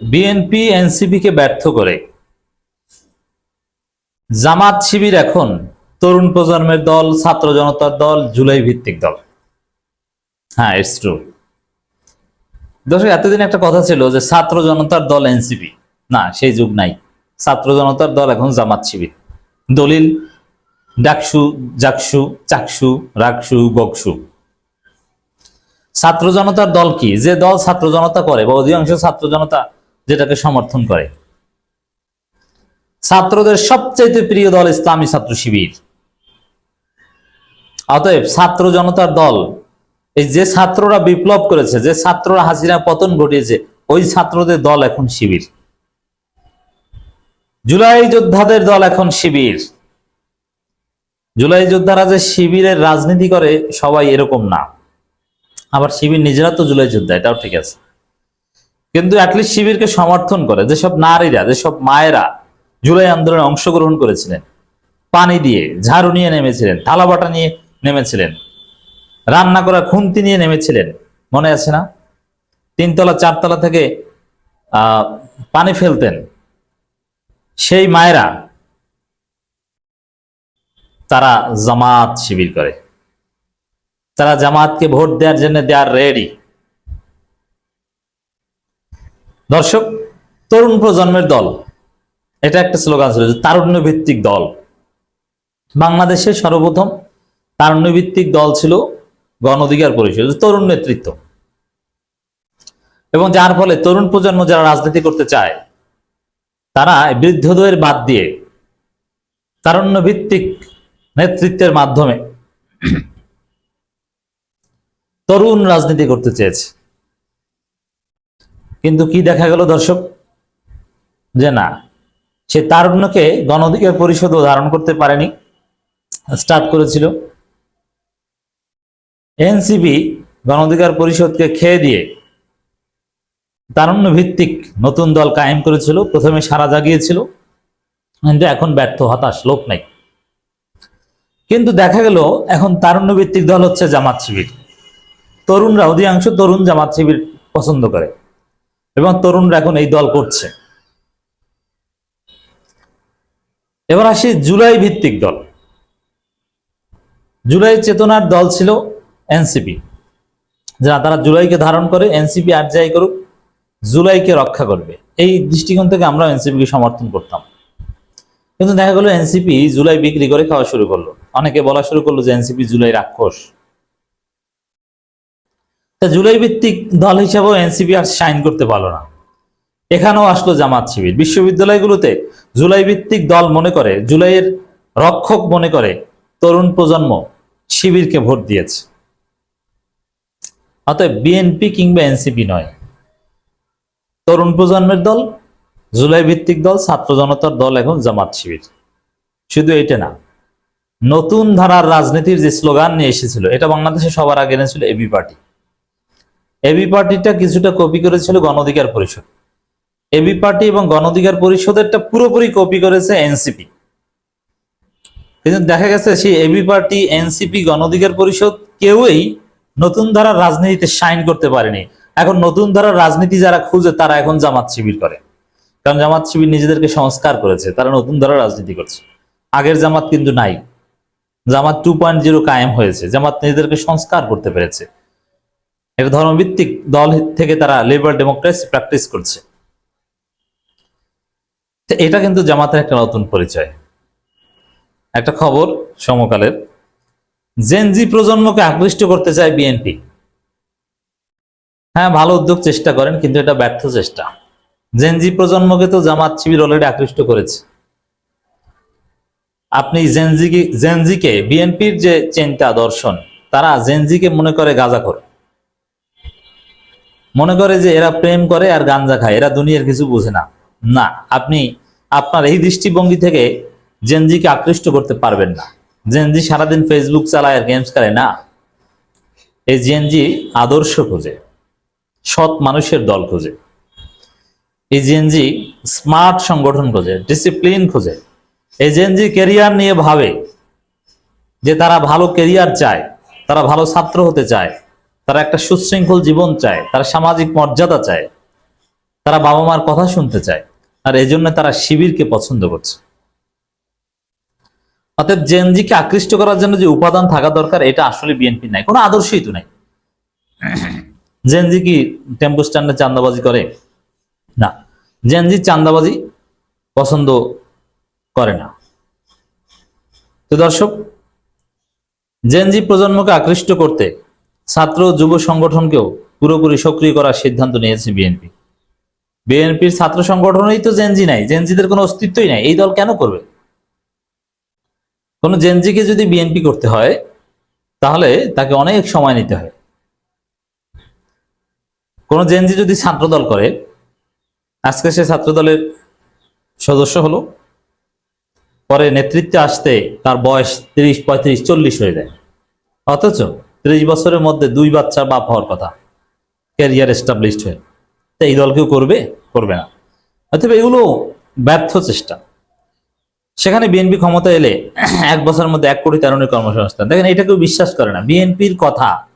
BNP এনসিপিকে ব্যর্থ করে। জামাত শিবির এখন তরুণ প্রজন্মের দল, ছাত্র জনতার দল জুলাই ভিত্তিক দল। হ্যাঁ ইটস ট্রু দর্শক, এতদিন একটা কথা ছিল যে ছাত্র জনতার দল এনসিপি না, সেই যুগ নাই। ছাত্র জনতার দল এখন জামাত শিবির। দলিল, ডাকসু, জাকসু, চাকসু, রাকসু গকসু ছাত্র জনতার দল কি? যে দল ছাত্র জনতা করে বা অধিকাংশ ছাত্র জনতা যেটাকে সমর্থন করে। ছাত্রদের সবচাইতে প্রিয় দল ইসলামী ছাত্র শিবির। অতএব ছাত্র জনতার দল, এই যে ছাত্ররা বিপ্লব করেছে, যে ছাত্ররা হাসিনা পতন ঘটিয়েছে, ওই ছাত্রদের দল এখন শিবির। জুলাই যোদ্ধাদের দল এখন শিবির। জুলাই যোদ্ধারা যে শিবিরের রাজনীতি করে, সবাই এরকম না। আবার শিবির নিজেরা তো জুলাই যোদ্ধা, এটাও ঠিক আছে। কিন্তু অ্যাটলিস্ট শিবিরকে সমর্থন করে, যেসব নারীরা, যেসব মায়েরা জুলাই আন্দোলনে অংশগ্রহণ করেছিলেন, পানি দিয়ে ঝাড়ু নিয়ে নেমেছিলেন থালাবাটা নিয়ে নেমেছিলেন, রান্না করা খুন্তি নিয়ে নেমেছিলেন, মনে আছে না? তিনতলা, চারতলা থেকে পানি ফেলতেন, সেই মায়েরা তারা জামাত শিবির করে। তারা জামাতকে ভোট দেওয়ার জন্য দেওয়ার রেডি দর্শক, তরুণ প্রজন্মের দল। এটা একটা স্লোগান ছিল যে তারুণ্য ভিত্তিক দল। বাংলাদেশের সর্বপ্রথম তারুণ্য ভিত্তিক দল ছিল গণ অধিকার পরিষদ তরুণ নেতৃত্ব। এবং যার ফলে তরুণ প্রজন্ম যারা রাজনীতি করতে চায়, তারা বৃদ্ধদের বাদ দিয়ে তারুণ্য ভিত্তিক নেতৃত্বের মাধ্যমে তরুণ রাজনীতি করতে চেয়েছে। কিন্তু কি দেখা গেল দর্শক? যে না, সে তারুণ্যকে গণ অধিকার পরিষদও ধারণ করতে পারেনি, স্টার্ট করেছিল। এনসিপি গণ অধিকার পরিষদকে খেয়ে দিয়ে তারুণ্য ভিত্তিক নতুন দল কায়েম করেছিল, প্রথমে সারা জাগিয়েছিল, কিন্তু এখন ব্যর্থ, হতাশ, লোক নাই। কিন্তু দেখা গেল, এখন তারুণ্য ভিত্তিক দল হচ্ছে জামাত শিবির। তরুণরা, অধিকাংশ তরুণ জামাত শিবির পছন্দ করে। এবং তরুণরা এখন এই দল করছে। এবার আসি জুলাই ভিত্তিক দল। জুলাই চেতনার দল ছিল এনসিপি। যারা, তারা জুলাইকে ধারণ করে এনসিপি আর যাই করুক, জুলাইকে রক্ষা করবে। এই দৃষ্টিকোণ থেকে আমরা এনসিপিকে সমর্থন করতাম। কিন্তু দেখা গেল, এনসিপি জুলাই বিক্রি করে খাওয়া শুরু করল। অনেকে বলা শুরু করল যে এনসিপি জুলাই রাক্ষস। তা জুলাই ভিত্তিক দল হিসাবেও এনসিপি আর সাইন করতে পারল না। এখানেও আসলো জামাত শিবির। বিশ্ববিদ্যালয়গুলোতে জুলাই ভিত্তিক দল মনে করে, জুলাইয়ের রক্ষক মনে করে তরুণ প্রজন্ম শিবিরকে ভোট দিয়েছে। অতএব বিএনপি কিংবা এনসিপি নয়। তরুণ প্রজন্মের দল জুলাই ভিত্তিক দল, ছাত্র জনতার দল এখন জামাত শিবির। শুধু এটা না, নতুন ধারার রাজনীতির যে স্লোগান নিয়ে এসেছিল, এটা বাংলাদেশে সবার আগে এনেছিল এবি পার্টি। এবি পার্টিটা কিছুটা কপি করেছিল গণ অধিকার পরিষদ। এবি পার্টি এবং গণ অধিকার পরিষদেরটা পুরোপুরি কপি করেছে এনসিপি। কিন্তু দেখা গেছে সেই এবি পার্টি, এনসিপি, গণ অধিকার পরিষদ কেউই নতুন ধারার রাজনীতিতে সাইন করতে পারেনি। এখন নতুন ধারার রাজনীতি যারা খুঁজে, তারা এখন জামাত শিবির করে। কারণ জামাত শিবির নিজেদেরকে সংস্কার করেছে, তারা নতুন ধারার রাজনীতি করছে। আগের জামাত কিন্তু নাই। জামাত টু পয়েন্ট জিরো কায়েম হয়েছে, জামাত নিজেদেরকে সংস্কার করতে পেরেছে। এটা ধর্মভিত্তিক দল থেকে তারা লিবারাল ডেমোক্রেসি প্র্যাকটিস করছে। এটা কিন্তু জামাতের একটা নতুন পরিচয়। একটা খবর সমকালের। জেনজি প্রজন্মকে আকৃষ্ট করতে চায় বিএনপি হ্যাঁ ভালো উদ্যোগ চেষ্টা করেন, কিন্তু এটা ব্যর্থ চেষ্টা। জেনজি প্রজন্মকে তো জামাত শিবির অলরেডি আকৃষ্ট করেছে। আপনি জেনজিকে জেনজিকে বিএনপির যে চিন্তা দর্শন, তারা জেনজিকে মনে করে গাঁজা করে মনে করে যে এরা প্রেম করে আর গাঞ্জা খায়, এরা দুনিয়ার কিছু বুঝে না। না, আপনি আপনার এই দৃষ্টিভঙ্গি থেকে জেনজিকে আকৃষ্ট করতে পারবেন না। জেনজি সারাদিন ফেসবুক চালায় আর গেমস খেলে না। এই জেনজি আদর্শ খোঁজে, সৎ মানুষের দল খোঁজে। এই জেনজি স্মার্ট সংগঠন খোঁজে ডিসিপ্লিন খোঁজে। এই জেনজি কেরিয়ার নিয়ে ভাবে যে তারা ভালো কেরিয়ার চায়, তারা ভালো ছাত্র হতে চায়। তারা একটা সুশৃঙ্খল জীবন চায়, তারা সামাজিক মর্যাদা চায়, তারা বাবা মার কথা শুনতে চায়, আর এজন্য তারা শিবিরকে পছন্দ করছে। অতএব জেনজিকে আকৃষ্ট করার জন্য যে উপাদান থাকা দরকার, এটা আসলে বিএনপি নাই, কোনো আদর্শই তো নাই। জেনজি কি টেম্পো স্ট্যান্ডে চান্দাবাজি করে? না জেনজি চান্দাবাজি পছন্দ করে না। তো দর্শক জেনজি প্রজন্মকে আকৃষ্ট করতে ছাত্র যুব সংগঠনকেও পুরোপুরি সক্রিয় করার সিদ্ধান্ত নিয়েছে বিএনপি। বিএনপির ছাত্র সংগঠনেই তো জেনজি নাই, জেনজিদের কোনো অস্তিত্বই নাই। এই দল কেন করবে? কোনো জেনজিকে যদি বিএনপি করতে হয়, তাহলে তাকে অনেক সময় নিতে হয়। কোন জেনজি যদি ছাত্রদল করে, আজকে সে ছাত্রদলের সদস্য হলো, পরে নেতৃত্বে আসতে তার বয়স তিরিশ, পঁয়ত্রিশ, চল্লিশ হয়ে যায়। অথচ ত্রিশ বছরের মধ্যে দুই বাচ্চার বাপ হওয়ার কথা। ক্যারিয়ার এস্টাবলিশড হয়ে। তা এই দল কেউ করবে? করবে না। অতএব এগুলো ব্যর্থ চেষ্টা। সেখানে বিএনপি ক্ষমতা এলে এক বছরের মধ্যে এক কোটি তেরোনের কর্মসংস্থান। দেখেন, এটা কেউ বিশ্বাস করে না। বিএনপির কথা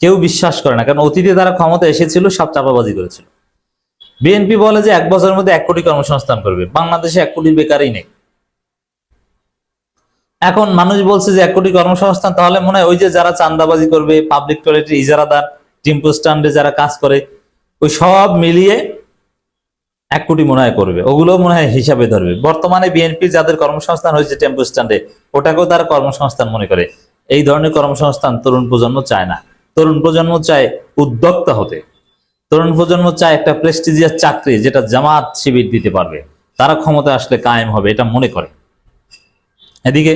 কেউ বিশ্বাস করে না। কারণ অতীতে তারা ক্ষমতা এসেছিল, সব চাপাবাজি করেছিল। বিএনপি বলে যে এক বছরের মধ্যে এক কোটি কর্মসংস্থান করবে। বাংলাদেশে এক কোটি বেকারই নেই। এখন মানুষ বলছে যে এক কোটি কর্মসংস্থান, তাহলে মনে হয় ওই যে যারা চান্দাবাজি করবে পাবলিক টয়লেটের ইজারাদার, টেম্পো স্ট্যান্ডে যারা কাজ করে, ওই সব মিলিয়ে এক কোটি মনে হয় করবে। ওগুলো মনে হয় হিসাবে ধরবে। বর্তমানে বিএনপি যাদের কর্মসংস্থান হয়েছে টেম্পো স্ট্যান্ডে, ওটাকেও তারা কর্মসংস্থান মনে করে। এই ধরনের কর্মসংস্থান তরুণ প্রজন্ম চায় না। তরুণ প্রজন্ম চায় উদ্যোক্তা হতে। তরুণ প্রজন্ম চায় একটা প্রেস্টিজিয়াস চাকরি যেটা জামাত শিবির দিতে পারবে। তারা ক্ষমতা আসলে কায়েম হবে, এটা মনে করে। এদিকে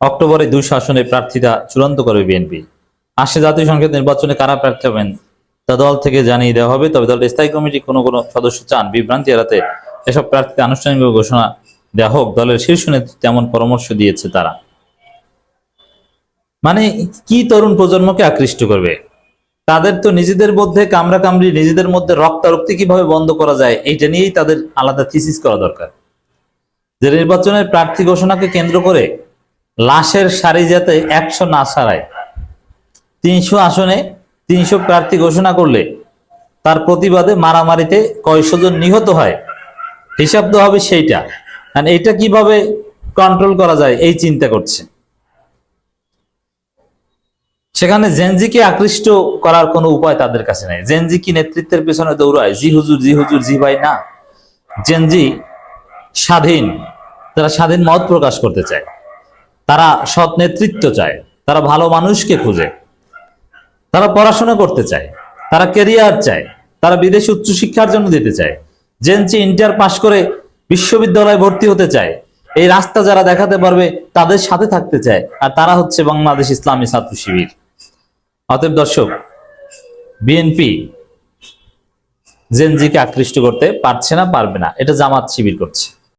অক্টোবরে দুই শাসনে প্রার্থীতা চূড়ান্ত করবে বিএনপি। আসছে জাতীয় সংসদ নির্বাচনে কারা প্রার্থী হবেন তা দল থেকে জানিয়ে দেওয়া হবে, তবে দলের স্থায়ী কমিটি কোনো কোনো সদস্য চান। বিভ্রান্তি এড়াতে এসব প্রার্থীকে আনুষ্ঠানিকভাবে ঘোষণা দেওয়া হোক। দলের শীর্ষ নেতৃত্বে এমন পরামর্শ দিয়েছে তারা। মানে কি তরুণ প্রজন্মকে আকৃষ্ট করবে? তাদের তো নিজেদের মধ্যে কামড়া কামড়ি নিজেদের মধ্যে রক্তারক্তি কীভাবে বন্ধ করা যায়, এইটা নিয়েই তাদের আলাদা থিসিস করা দরকার। যে নির্বাচনের প্রার্থী ঘোষণাকে কেন্দ্র করে লাশের সারি যাতে একশো না ছাড়ায়, তিনশো আসনে তিনশো প্রার্থী ঘোষণা করলে তার প্রতিবাদে মারামারিতে কয়শো জন নিহত হয়। হিসাব তো হবে সেইটা। এটা কীভাবে কন্ট্রোল করা যায় এই চিন্তা করছে। সেখানে জেনজিকে আকৃষ্ট করার কোনো উপায় তাদের কাছে নাই। জেনজি কি নেতৃত্বের পেছনে দৌড়ায়? জি হুজুর জি হুজুর, জি ভাই, না। জেনজি স্বাধীন, তারা স্বাধীন মত প্রকাশ করতে চায়। তারা সৎ নেতৃত্ব চায়, তারা ভালো মানুষকে খুঁজে। তারা পড়াশোনা করতে চায়, তারা ক্যারিয়ার চায়, তারা বিদেশে উচ্চশিক্ষার জন্য দিতে চায়। জেনচি ইন্টার পাশ করে বিশ্ববিদ্যালয়ে ভর্তি হতে চায়। এই রাস্তা যারা দেখাতে পারবে, তাদের সাথে থাকতে চায়। আর তারা হচ্ছে বাংলাদেশ ইসলামী ছাত্র শিবির। অতএব দর্শক বিএনপি জেনজিকে আকৃষ্ট করতে পারছে না, পারবে না। এটা জামাত শিবির করছে।